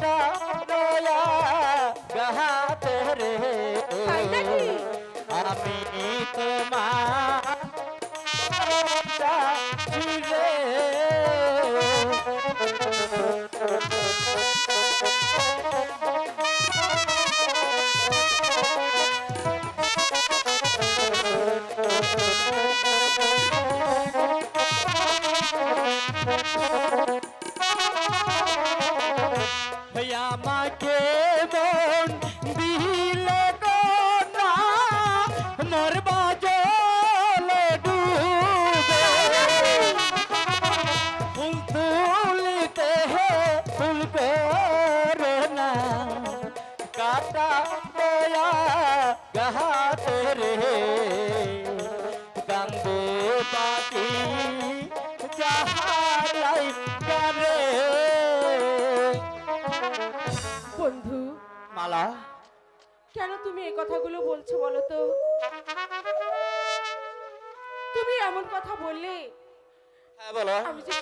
চরয়া গাহাতে রে আমি তোমার রে মালা। কেন তুমি এই কথাগুলো বলছো বলো তো? তুমি এমন কথা বললে? হ্যাঁ বলো। আমি যে